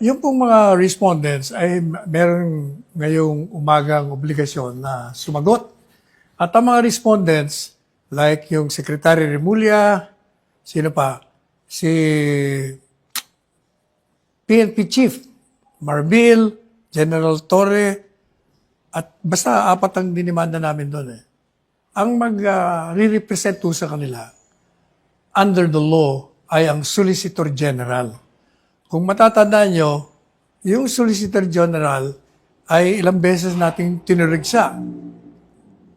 Yung pong mga respondents ay meron ngayong umagang obligasyon na sumagot. At ang mga respondents, like yung Secretary Remulla, sino pa? Si PNP Chief, Marbil, General Torre, at basta apat ang dinimanda namin doon eh. Ang mag-re-represent sa kanila, under the law, ay ang Solicitor General. Kung matatandaan nyo, yung Solicitor General ay ilang beses nating tinurigsa.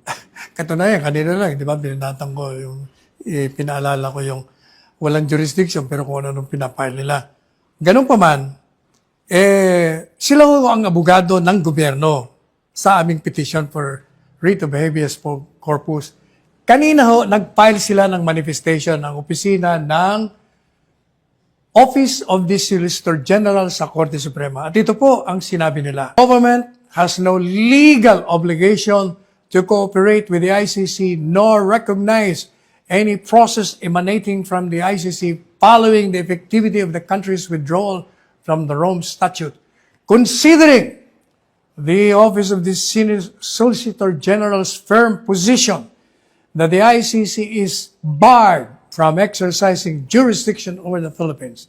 Katunayan, kanina lang, di ba, binanatan ko yung, eh, pinaalala ko yung walang jurisdiction pero kung ano nung pinapile nila. Ganun pa man, eh, sila ho ang abogado ng gobyerno sa aming petition for writ of habeas corpus. Kanina ho, nag-file sila ng manifestation ng opisina ng Office of the Solicitor General sa Korte Suprema. At ito po ang sinabi nila. Government has no legal obligation to cooperate with the ICC nor recognize any process emanating from the ICC following the effectivity of the country's withdrawal from the Rome Statute. Considering the Office of the Solicitor General's firm position that the ICC is barred from exercising jurisdiction over the Philippines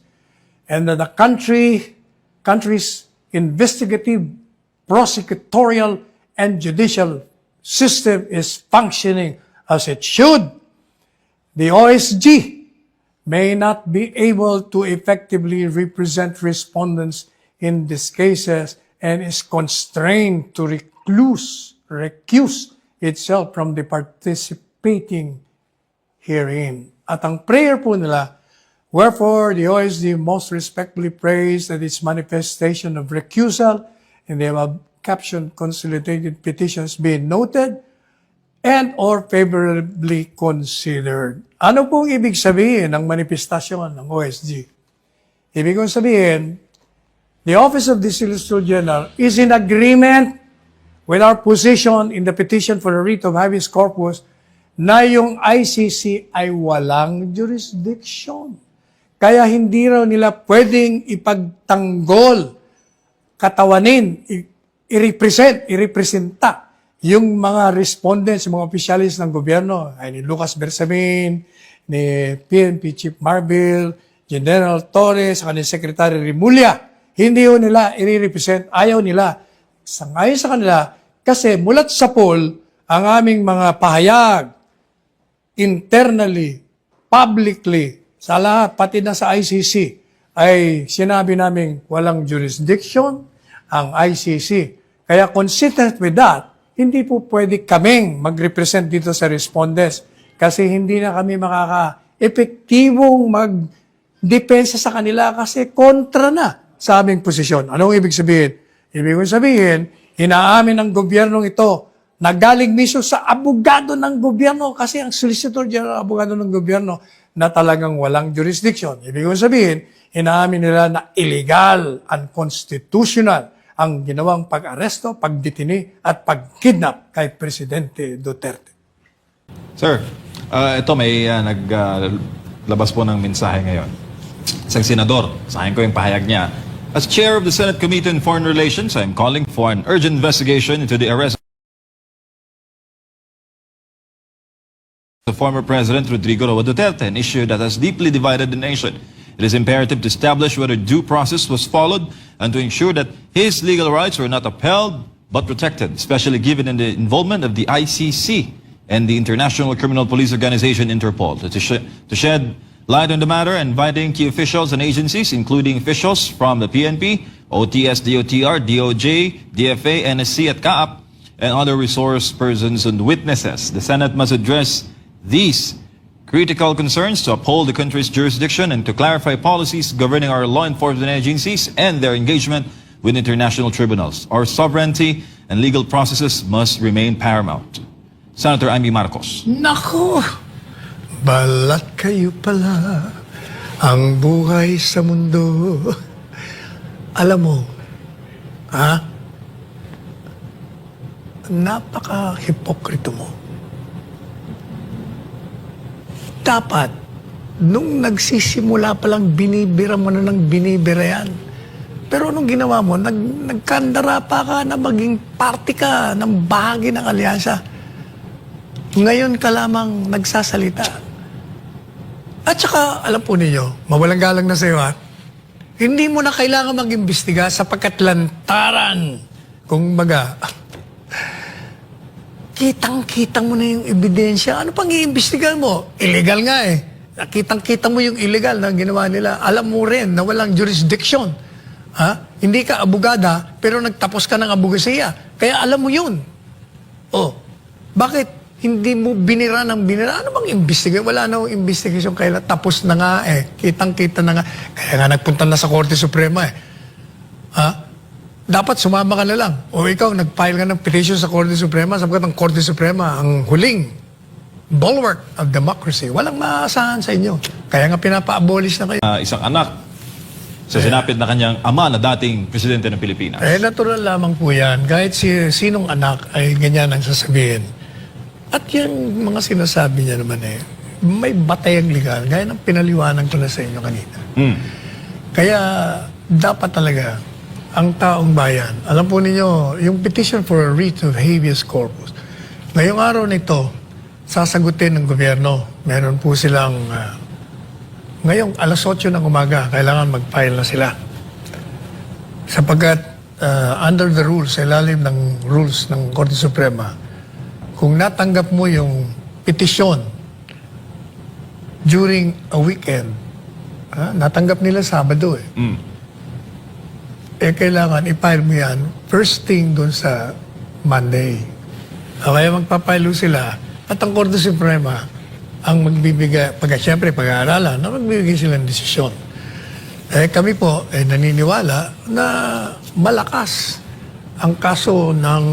and that the country country's investigative, prosecutorial, and judicial system is functioning as it should, the OSG may not be able to effectively represent respondents in these cases and is constrained to recluse, recuse itself from the participating herein. At ang prayer po nila, Wherefore, the OSD most respectfully prays that its manifestation of recusal in the above captioned consolidated petitions be noted and or favorably considered. Ano pong ibig sabihin ng manifestasyon ng OSG? Ibig kong sabihin, the Office of the Solicitor General is in agreement with our position in the petition for the writ of habeas corpus na yung ICC ay walang jurisdiction. Kaya hindi raw nila pwedeng ipagtanggol, katawanin, i-represent, i-representa yung mga respondents, yung mga opisyalis ng gobyerno, ay ni Lucas Bersamin, ni PNP Chief Marbil, General Torres, saka ni Secretary Remulla. Hindi ho nila i-represent, ayaw nila. Sangayon sa kanila, kasi mulat sa poll, ang aming mga pahayag, internally, publicly, sa lahat, pati na sa ICC, ay sinabi namin walang jurisdiction ang ICC. Kaya consistent with that, hindi po pwede kaming mag-represent dito sa respondents kasi hindi na kami makaka-epektibong mag-depensa sa kanila kasi kontra na sa aming posisyon. Anong ibig sabihin? Ibig sabihin, inaamin ng gobyernong ito na galing mismo sa abogado ng gobyerno kasi ang Solicitor General abogado ng gobyerno na talagang walang jurisdiction. Ibig sabihin, inaamin nila na illegal, unconstitutional ang ginawang pag-aresto, pagdetini at pagkidnap kay Presidente Duterte. Sir, uh, ito may uh, naglabas po ng mensahe ngayon. Isang senador, sahin ko yung pahayag niya. As chair of the Senate Committee on Foreign Relations, I am calling for an urgent investigation into the arrest of former President Rodrigo Roa Duterte, an issue that has deeply divided the nation. It is imperative to establish whether due process was followed and to ensure that his legal rights were not upheld but protected, especially given in the involvement of the ICC and the International Criminal Police Organization Interpol. To, sh- to shed light on the matter, inviting key officials and agencies, including officials from the PNP, OTS, DOTR, DOJ, DFA, NSC at CAAP, and other resource persons and witnesses. The Senate must address these critical concerns to uphold the country's jurisdiction and to clarify policies governing our law enforcement agencies and their engagement with international tribunals. Our sovereignty and legal processes must remain paramount. Senator Amy Marcos. Nako! Balat kayo pala ang buhay sa mundo. Alam mo, ha? Napaka-hipokrito mo. Dapat, nung nagsisimula pa lang binibira mo na ng binibira yan. Pero anong ginawa mo? Nag, nagkandara pa ka na maging party ka ng bahagi ng alyansa. Ngayon ka lamang nagsasalita. At saka, alam po ninyo, mawalang galang na sa iyo ha, hindi mo na kailangan mag-imbestiga sapagkat lantaran. Kung baga, kitang-kitang mo na yung ebidensya. Ano pang iimbestigahan mo? Illegal nga eh. Kitang-kita mo yung illegal na ginawa nila. Alam mo rin na walang jurisdiction. Ha? Hindi ka abogada, pero nagtapos ka ng abogasiya. Kaya alam mo yun. Oh, bakit hindi mo binira ng binira? Ano bang imbestiga? Wala na investigation. Kaya tapos na nga eh. Kitang-kita na nga. Kaya nga nagpunta na sa Korte Suprema eh. Ha? Dapat sumama ka na lang. O ikaw, nag-file ka ng petition sa Korte Suprema sapagkat ang Korte Suprema ang huling bulwark of democracy. Walang maaasahan sa inyo. Kaya nga pinapa-abolish na kayo. Ah, isang anak sa sinapit na kanyang ama na dating presidente ng Pilipinas. Eh, natural lamang po yan. Kahit si, sinong anak ay ganyan ang sasabihin. At yung mga sinasabi niya naman eh, may batayang legal. Gaya ng pinaliwanan ko na sa inyo kanina. Hmm. Kaya dapat talaga ang taong bayan, alam po ninyo, yung petition for a writ of habeas corpus, ngayong araw nito, sasagutin ng gobyerno. Meron po silang, ah, ngayong alas 8 ng umaga, kailangan mag-file na sila. Sapagkat ah, under the rules, sa ilalim ng rules ng Korte Suprema, kung natanggap mo yung petisyon during a weekend, ha, natanggap nila Sabado eh. Hmm. Eh, kailangan i-file mo yan first thing doon sa Monday. O kaya magpapilo sila at ang Korte Suprema ang magbibigay, pag, siyempre pag-aaralan, na magbibigay sila ng desisyon. Eh, kami po eh, naniniwala na malakas ang kaso ng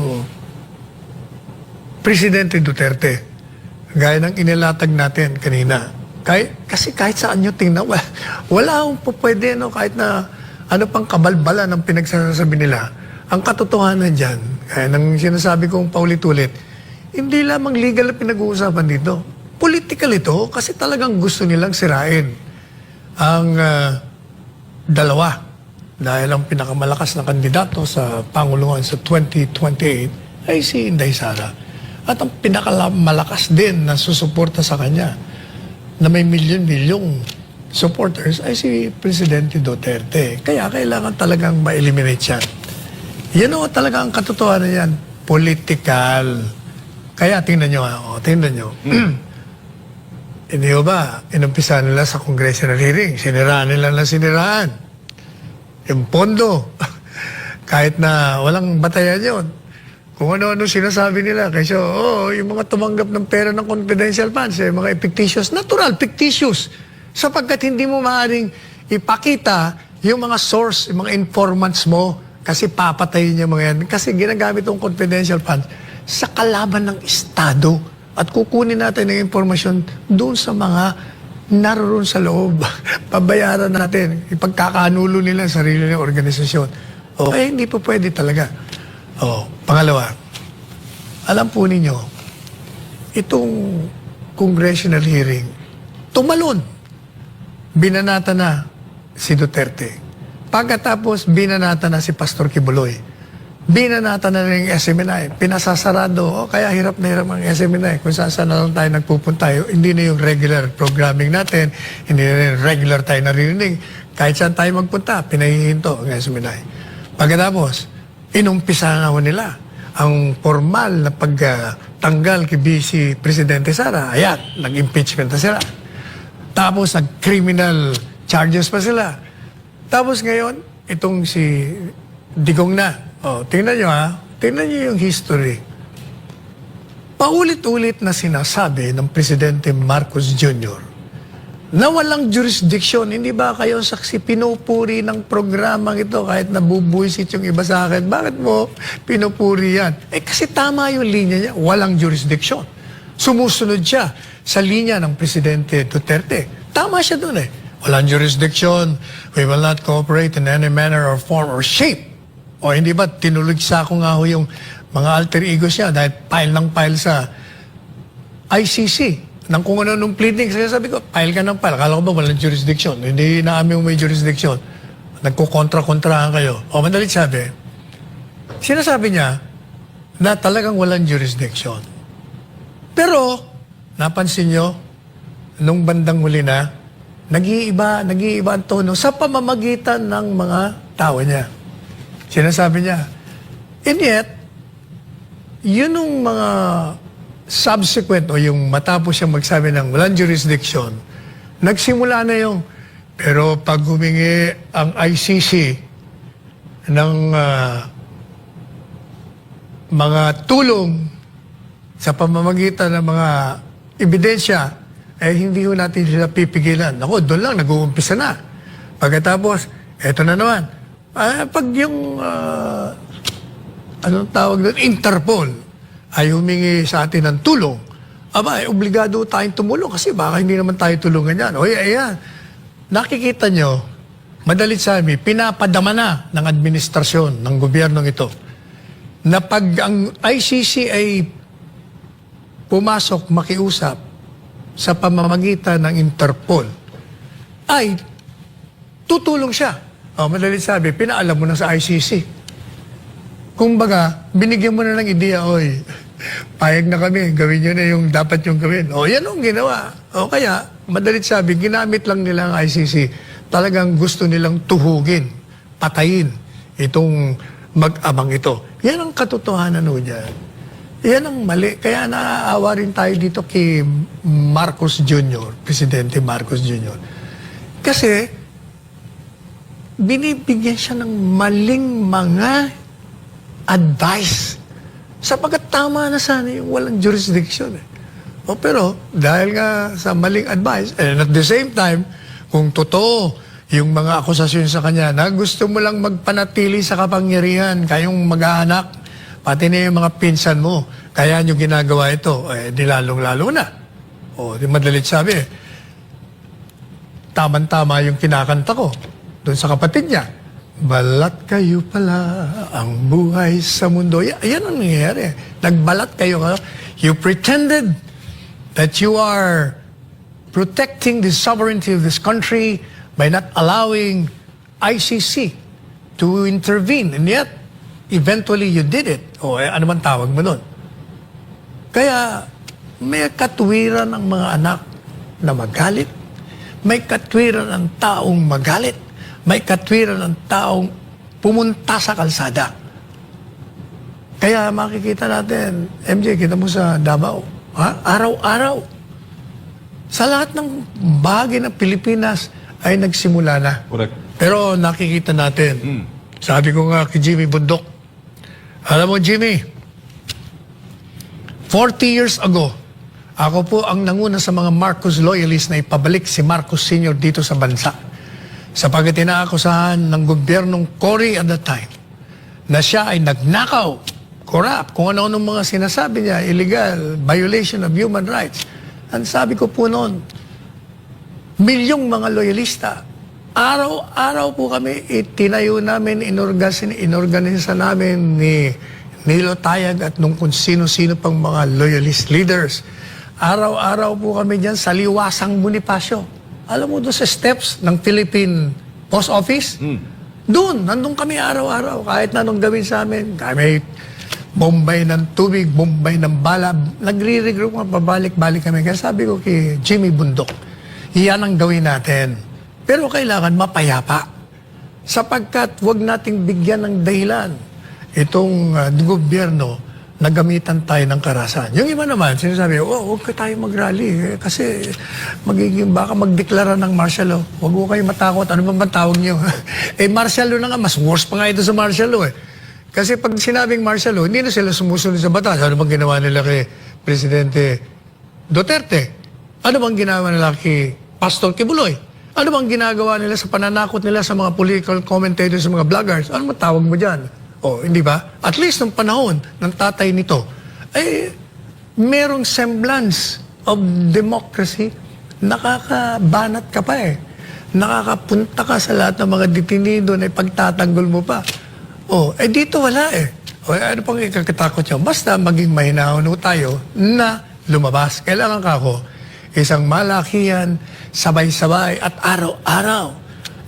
Presidente Duterte. Gaya ng inilatag natin kanina. Kahit, kasi kahit saan nyo tingnan, wala, wala akong pwede, no, kahit na ano pang kabalbala ng pinagsasabi nila. Ang katotohanan dyan, kaya nang sinasabi kong paulit-ulit, hindi lamang legal na pinag-uusapan dito. Political ito kasi talagang gusto nilang sirain ang ah, dalawa dahil ang pinakamalakas na kandidato sa Panguluhan sa 2028 ay si Inday Sara. At ang pinakamalakas din na susuporta sa kanya na may milyon-milyong supporters ay si Presidente Duterte. Kaya kailangan talagang ma-eliminate yan. Yan o talaga ang katotohanan yan. Political. Kaya tingnan nyo, ha, o, tingnan nyo. Hindi ho ba, inumpisa nila sa congressional hearing, siniraan nila na siniraan. Yung pondo, kahit na walang batayan yun. Kung ano-ano sinasabi nila. Kasi, oo, yung mga tumanggap ng pera ng confidential funds, eh, mga fictitious, natural, fictitious. Sapagkat hindi mo maaaring ipakita yung mga source, yung mga informants mo, kasi papatayin yung mga yan. Kasi ginagamit ng confidential funds sa kalaban ng Estado. At kukunin natin ang impormasyon doon sa mga naroon sa loob. Pabayaran natin. Ipagkakanulo nila ang sarili ng organisasyon. O, eh, hindi po pwede talaga. O, pangalawa, alam po ninyo, itong congressional hearing, tumalon. Binanata na si Duterte. Pagkatapos, binanata na si Pastor Kibuloy. Binanata na rin yung SMNI. Pinasasarado. O, kaya hirap na hirap ang SMNI. Kung saan saan na lang tayo nagpupunta. Yung- Hindi na yung regular programming natin. Hindi na rin regular tayo naririnig. Kahit saan tayo magpunta, pinahihinto ang SMNI. Pagkatapos, inumpisa na ho nila ang formal na pagtanggal kay BC Presidente Sara. Ayan, nag-impeachment na sila. Tapos nag-criminal charges pa sila. Tapos ngayon, itong si Digong na. O, tingnan nyo ha. Tingnan nyo yung history. Paulit-ulit na sinasabi ng Presidente Marcos Jr. na walang jurisdiction. Hindi ba kayo saksi pinupuri ng programang ito kahit nabubuisit yung iba sa akin? Bakit mo pinupuri yan? Eh kasi tama yung linya niya. Walang jurisdiction. Sumusunod siya sa linya ng Presidente Duterte. Tama siya dun eh. Walang jurisdiction. We will not cooperate in any manner or form or shape. O hindi ba, tinulog sa ako nga ho yung mga alter egos niya dahil file ng file sa ICC ng kung ano nung pleading. Kaya sabi ko, file ka ng file. Akala ko ba walang jurisdiction? Hindi naamin mo may jurisdiction. nagkukontra-kontrahan kayo. O madalit sabi, sinasabi niya na talagang walang jurisdiction. Pero, napansin nyo, nung bandang huli na, nag-iiba, nag-iiba ang tono sa pamamagitan ng mga tao niya. Sinasabi niya. And yet, yun yung mga subsequent o yung matapos siyang magsabi ng walang jurisdiction, nagsimula na yung, pero pag humingi ang ICC ng ah, mga tulong sa pamamagitan ng mga ebidensya, eh hindi ho natin sila pipigilan. Ako, doon lang, nag-uumpisa na. Pagkatapos, eto na naman. Ah, pag yung, ah, anong tawag doon, Interpol, ay humingi sa atin ng tulong, aba, eh, obligado tayong tumulong kasi baka hindi naman tayo tulungan yan. O, ayan. Nakikita nyo, madalit sabi, pinapadama na ng administrasyon ng gobyernong ito na pag ang ICC ay pumasok makiusap sa pamamagitan ng Interpol, ay tutulong siya. O, madalit sabi, pinaalam mo na sa ICC. Kumbaga, binigyan mo na ng ideya, oy, payag na kami, gawin nyo na yung dapat yung gawin. O, yan ang ginawa. O kaya, madalit sabi, ginamit lang nila ang ICC. Talagang gusto nilang tuhugin, patayin itong mag-amang ito. Yan ang katotohanan ho dyan. Yan ang mali. Kaya naaawa rin tayo dito kay Marcos Jr., Presidente Marcos Jr. Kasi, binibigyan siya ng maling mga advice. Sapagkat tama na sana yung walang jurisdiction. Eh. O pero, dahil nga sa maling advice, and at the same time, kung totoo yung mga akusasyon sa kanya na gusto mo lang magpanatili sa kapangyarihan, kayong mag-aanak, pati na yung mga pinsan mo, kaya nyo ginagawa ito, eh, di lalong-lalo na. O, di madalit sabi, taman-tama yung kinakanta ko doon sa kapatid niya. Balat kayo pala ang buhay sa mundo. Y- yan ang nangyayari. Nagbalat kayo. ka- You pretended that you are protecting the sovereignty of this country by not allowing ICC to intervene. And yet, eventually you did it. O eh, ano man tawag mo nun? Kaya may katwiran ng mga anak na magalit. May katwiran ng taong magalit. May katwiran ng taong pumunta sa kalsada. Kaya makikita natin, MJ, kita mo sa Davao, ha? araw-araw. Sa lahat ng bahagi ng Pilipinas ay nagsimula na. Correct. Pero nakikita natin, sabi ko nga kay Jimmy Bundok, alam mo Jimmy, 40 years ago, ako po ang nanguna sa mga Marcos loyalists na ipabalik si Marcos Sr. dito sa bansa. Sapagat inaakusahan ng gobyernong Cory at that time na siya ay nagnakaw, corrupt, kung ano-ano mga sinasabi niya, illegal, violation of human rights. Ang sabi ko po noon, milyong mga loyalista. Araw-araw po kami, itinayo namin, inorganize, inorganisa namin ni Nilo Tayag at nung kung sino-sino pang mga loyalist leaders. Araw-araw po kami dyan sa Liwasang Bonifacio. Alam mo doon sa steps ng Philippine Post Office? Doon, nandun kami araw-araw. Kahit na anong gawin sa amin. Kami bombay ng tubig, bombay ng bala. Nagre-regroup nga, pabalik-balik kami. Kaya sabi ko kay Jimmy Bundok, iyan ang gawin natin. Pero kailangan mapayapa. Sapagkat wag nating bigyan ng dahilan itong uh, gobyerno na gamitan tayo ng karasan. Yung iba naman, sinasabi, oh, huwag ka tayo mag-rally eh, kasi magiging baka magdeklara ng martial law. Huwag ko kayo matakot. Ano ba bang tawag niyo? eh, martial law na nga. Mas worse pa nga ito sa martial law eh. Kasi pag sinabing martial law, hindi na sila sumusunod sa batas. Ano bang ginawa nila kay Presidente Duterte? Ano bang ginawa nila kay Pastor Kibuloy? Ano bang ginagawa nila sa pananakot nila sa mga political commentators, sa mga vloggers? Ano mo tawag mo dyan? O, hindi ba? At least nung panahon ng tatay nito, ay merong semblance of democracy. Nakakabanat ka pa eh. Nakakapunta ka sa lahat ng mga detenido na ipagtatanggol mo pa. O, eh dito wala eh. O, eh, ano pang ikakatakot nyo? Basta maging mahinahon ho tayo na lumabas. Kailangan ka ako isang malakihan, sabay-sabay at araw-araw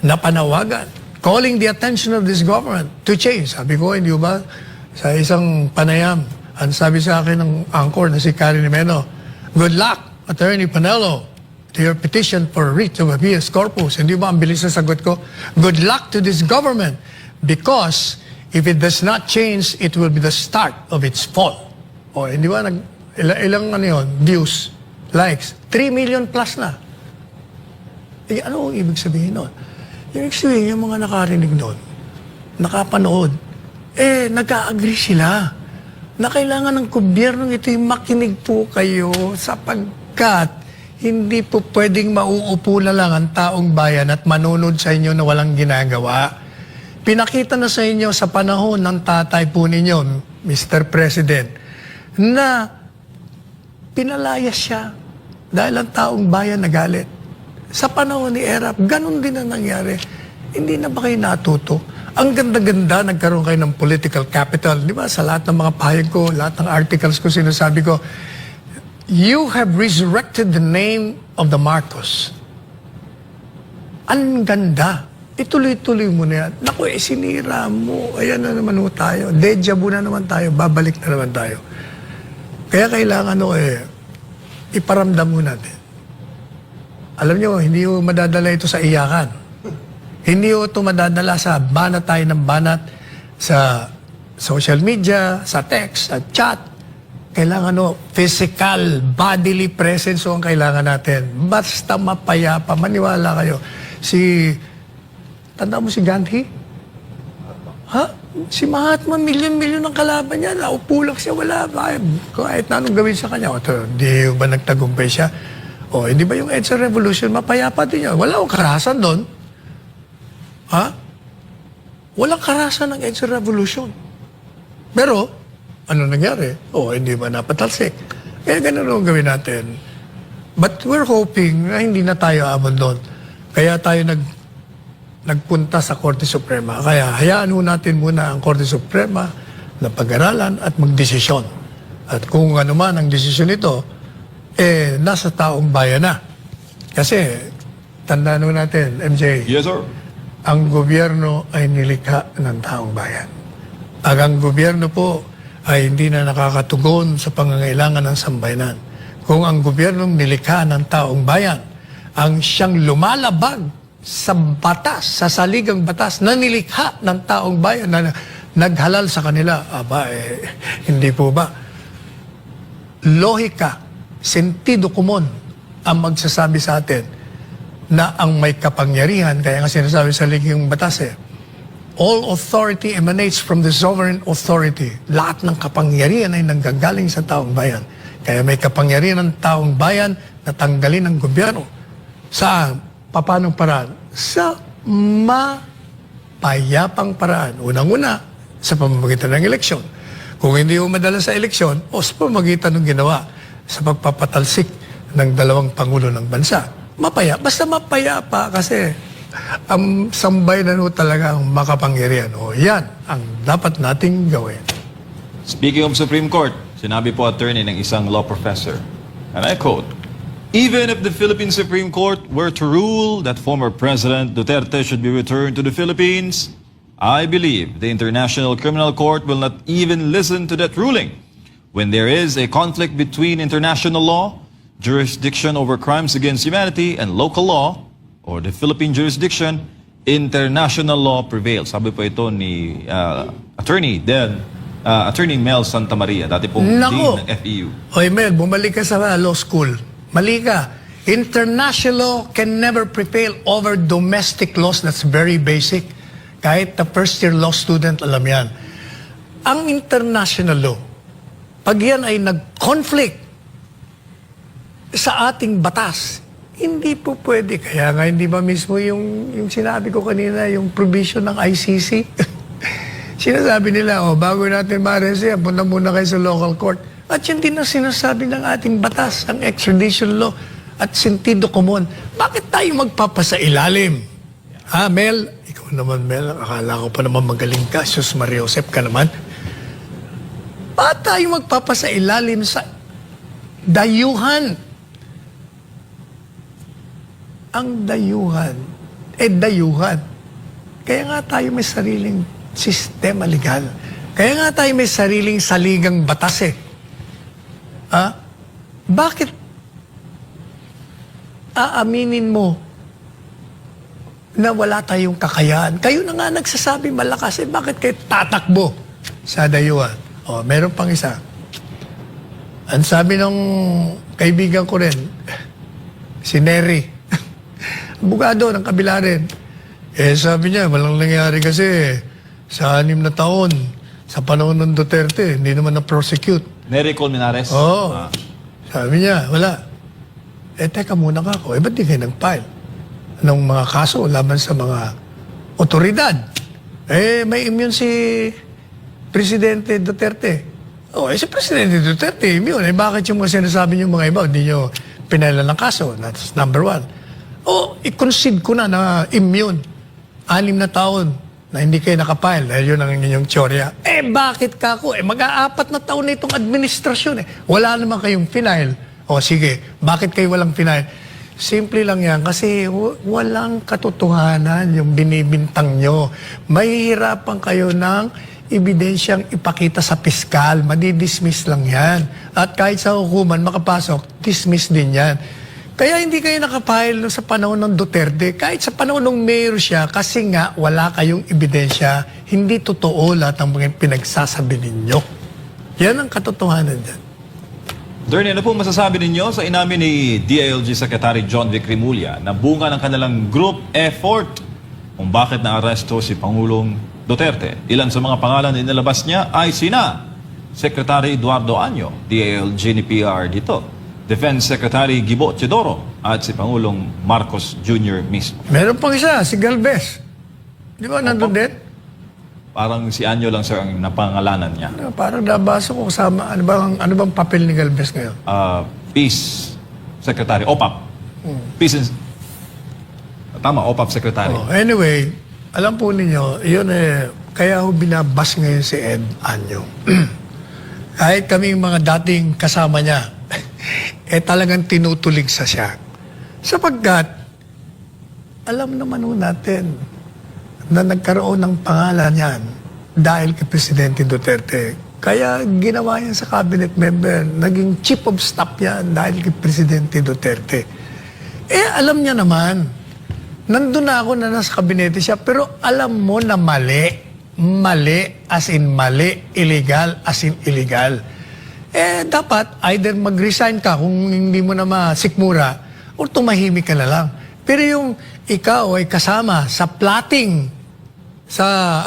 na panawagan calling the attention of this government to change. Sabi ko, hindi ba, sa isang panayam, ang sabi sa akin ng anchor na si Karen Meno, good luck, Attorney Panelo, to your petition for writ of habeas corpus. Hindi ba ang bilis na sagot ko? Good luck to this government because if it does not change, it will be the start of its fall. O, hindi ba, nag, ilang, ilang ano yun, views, likes, 3 million plus na. Eh, ano ang ibig sabihin nun? Yung ibig sabihin, yung mga nakarinig nun, nakapanood, eh, nagka-agree sila na kailangan ng gobyerno ito'y makinig po kayo sapagkat hindi po pwedeng mauupo na lang ang taong bayan at manunod sa inyo na walang ginagawa. Pinakita na sa inyo sa panahon ng tatay po ninyo, Mr. President, na pinalayas siya dahil ang taong bayan nagalit. Sa panahon ni Erap, ganun din ang nangyari. Hindi na ba kayo natuto? Ang ganda-ganda, nagkaroon kayo ng political capital. Di ba? Sa lahat ng mga pahayag ko, lahat ng articles ko, sinasabi ko, you have resurrected the name of the Marcos. Ang ganda. Ituloy-tuloy mo na yan. Naku, eh, sinira mo. Ayan na naman ho tayo. Deja vu na naman tayo. Babalik na naman tayo. Kaya kailangan no, eh, iparamdam mo natin. Alam nyo, hindi mo madadala ito sa iyakan. Hindi mo ito madadala sa banat tayo ng banat sa social media, sa text, sa chat. Kailangan no, physical, bodily presence ho ang kailangan natin. Basta mapayapa, maniwala kayo. Si, tanda mo si Gandhi? Ha? Si Mahatma, milyon-milyon ang kalaban niya. Naupo siya, wala. Kahit, kahit anong gawin sa kanya. O, to, di ba nagtagumpay siya? O, hindi ba yung EDSA Revolution, mapayapa din niya. Wala akong karahasan doon. Ha? Walang karahasan ng EDSA Revolution. Pero, ano nangyari? O, hindi ba napatalsik? Kaya ganun ang gawin natin. But we're hoping na hindi na tayo amon doon. Kaya tayo nag nagpunta sa Korte Suprema. Kaya hayaan ho natin muna ang Korte Suprema na pag-aralan at magdesisyon. At kung ano man ang desisyon nito, eh, nasa taong bayan na. Kasi, tandaan ho natin, MJ, Yes, sir. ang gobyerno ay nilikha ng taong bayan. Pag ang gobyerno po ay hindi na nakakatugon sa pangangailangan ng sambayanan, kung ang gobyerno nilikha ng taong bayan, ang siyang lumalabag sa batas, sa saligang batas na nilikha ng taong bayan na naghalal sa kanila, aba, eh, hindi po ba? Lohika, sentido kumon ang magsasabi sa atin na ang may kapangyarihan, kaya nga sinasabi sa ligang batas eh, all authority emanates from the sovereign authority. Lahat ng kapangyarihan ay nanggagaling sa taong bayan. Kaya may kapangyarihan ng taong bayan na tanggalin ng gobyerno. Sa papanong paraan? Sa mapayapang paraan. Unang-una, sa pamamagitan ng eleksyon. Kung hindi mo madala sa eleksyon, o sa pamamagitan ng ginawa sa pagpapatalsik ng dalawang pangulo ng bansa. Mapaya. Basta mapayapa kasi ang sambayanan ho talaga ang makapangyarihan. O yan ang dapat nating gawin. Speaking of Supreme Court, sinabi po attorney ng isang law professor, and I quote, Even if the Philippine Supreme Court were to rule that former President Duterte should be returned to the Philippines, I believe the International Criminal Court will not even listen to that ruling. When there is a conflict between international law, jurisdiction over crimes against humanity, and local law, or the Philippine jurisdiction, international law prevails. Sabi po ito ni uh, Attorney then uh, Attorney Mel Santa Maria, dati pong Nako. Dean ng FEU. Oy Mel, bumalik ka sa law school. Mali ka. International law can never prevail over domestic laws. That's very basic. Kahit the first year law student, alam yan. Ang international law, pag yan ay nag-conflict sa ating batas, hindi po pwede. Kaya nga hindi ba mismo yung, yung sinabi ko kanina, yung provision ng ICC? Sinasabi nila, oh, bago natin ma-arrest yan, punta muna kayo sa local court. At yun din ang sinasabi ng ating batas, ang extradition law at sentido common. Bakit tayo magpapasa ilalim? Ha, Mel? Ikaw naman, Mel. Akala ko pa naman magaling ka. Sus Maria Josep ka naman. Bakit tayo magpapasa ilalim sa dayuhan? Ang dayuhan, eh dayuhan. Kaya nga tayo may sariling sistema legal. Kaya nga tayo may sariling saligang batas eh. Ha? Bakit aaminin mo na wala tayong kakayahan? Kayo na nga nagsasabi malakas eh, bakit kayo tatakbo sa dayuhan? O, meron pang isa. Ang sabi ng kaibigan ko rin, si Neri, abogado ng kabila rin. Eh sabi niya, walang nangyari kasi sa anim na taon, sa panahon ng Duterte, hindi naman na-prosecute. Nery Colmenares. Oo. Ah, Sabi niya, wala. Eh, teka muna ka ako. Eh, ba't di kayo nag-file ng mga kaso laban sa mga otoridad? Eh, may immune si Presidente Duterte. Oh, eh, si Presidente Duterte, immune. Eh, bakit yung mga sinasabi niyo mga iba, hindi niyo pinala ng kaso? That's number one. Oh, i-concede ko na na immune. Anim na taon na hindi kayo nakapile dahil yun ang inyong teorya. Eh, bakit ka ako? Eh, mag-aapat na taon na itong administrasyon eh. Wala naman kayong final. O sige, bakit kayo walang final? Simple lang yan kasi walang katotohanan yung binibintang nyo. Mahihirapan kayo ng ebidensyang ipakita sa piskal. Madidismiss lang yan. At kahit sa hukuman makapasok, dismiss din yan. Kaya hindi kayo nakapile sa panahon ng Duterte. Kahit sa panahon ng mayor siya, kasi nga wala kayong ebidensya, hindi totoo lahat ng mga pinagsasabi ninyo. Yan ang katotohanan dyan. Attorney, ano po masasabi ninyo sa inamin ni DILG Secretary John Vic Rimulya na bunga ng kanilang group effort kung bakit naaresto si Pangulong Duterte? Ilan sa mga pangalan na inilabas niya ay sina Secretary Eduardo Anyo, DILG ni PR dito, Defense Secretary Gibo Teodoro at si Pangulong Marcos Jr. mismo. Meron pang isa, si Galvez. Di ba nandun din? Parang si Anyo lang sir ang napangalanan niya. Ano, Parang nabasa ko kasama, ano bang, ano bang papel ni Galvez ngayon? uh, Peace Secretary, OPAP. Peace and... Tama, OPAP Secretary. Oh, anyway, alam po ninyo, yun eh, kaya ho binabas ngayon si Ed Anyo. Kahit kaming mga dating kasama niya, eh talagang tinutulig sa siya. Sapagkat, alam naman ho natin na nagkaroon ng pangalan yan dahil kay Presidente Duterte. Kaya ginawa yan sa cabinet member, naging chief of staff yan dahil kay Presidente Duterte. Eh, alam niya naman, nandun na ako na nasa kabinete siya, pero alam mo na mali. Mali, as in mali, illegal, as in illegal. Eh, dapat either mag-resign ka kung hindi mo na masikmura o tumahimik ka na lang. Pero yung ikaw ay kasama sa plotting, sa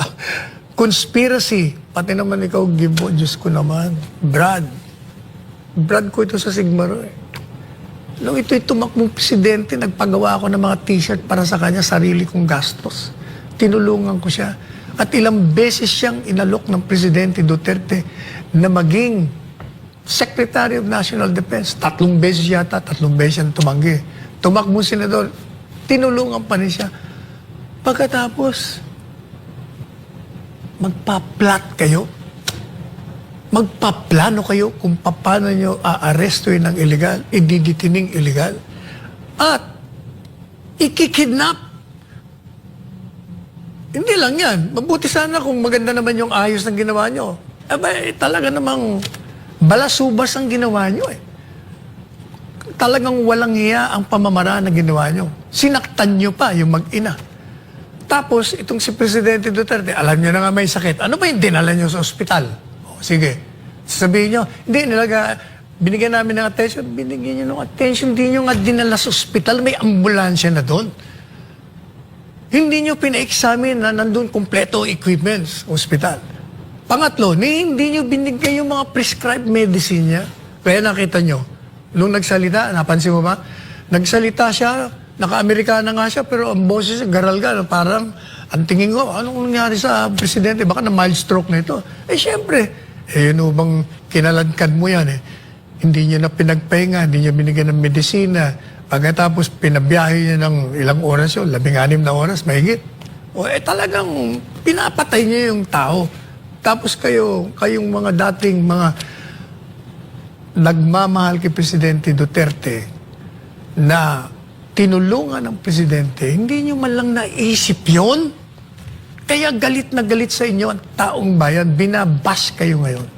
conspiracy, pati naman ikaw, Gibo, Diyos ko naman, Brad. Brad ko ito sa Sigmaro eh. Nung ito'y tumakbong presidente, nagpagawa ako ng mga t-shirt para sa kanya, sarili kong gastos. Tinulungan ko siya. At ilang beses siyang inalok ng Presidente Duterte na maging Secretary of National Defense. Tatlong beses yata, tatlong beses siyang tumanggi. Tumakbong senador, tinulungan pa rin siya. Pagkatapos, magpa-plot kayo magpaplano kayo kung paano nyo aarestuin ng illegal, ididitining illegal, at ikikidnap. Hindi lang yan. Mabuti sana kung maganda naman yung ayos ng ginawa nyo. Aba, eh, talaga namang balasubas ang ginawa nyo eh. Talagang walang hiya ang pamamaraan na ginawa nyo. Sinaktan nyo pa yung mag-ina. Tapos, itong si Presidente Duterte, alam niyo na nga may sakit. Ano ba yung dinala niyo sa ospital? O, sige. Sabihin niyo, hindi, nilaga, binigyan namin ng attention, binigyan niyo ng attention, hindi niyo nga dinala sa ospital, may ambulansya na doon. Hindi niyo pina-examine na nandun kompleto equipments, ospital. Pangatlo, ni hindi niyo binigay yung mga prescribed medicine niya. Kaya nakita niyo, nung nagsalita, napansin mo ba? Nagsalita siya, naka-Amerikana nga siya, pero ang boses niya, garalga, parang, ang tingin ko, anong nangyari sa presidente? Baka na mild stroke na ito. Eh, syempre, eh, yun bang kinaladkad mo yan eh. Hindi niya na pinagpahinga, hindi niya binigyan ng medisina. Pagkatapos, pinabiyahe niya ng ilang oras yun, labing anim na oras, mahigit. O eh, talagang pinapatay niya yung tao. Tapos kayo, kayong mga dating mga nagmamahal kay Presidente Duterte na tinulungan ng Presidente, hindi nyo man lang naisip yon Kaya galit na galit sa inyo ang taong bayan, binabash kayo ngayon.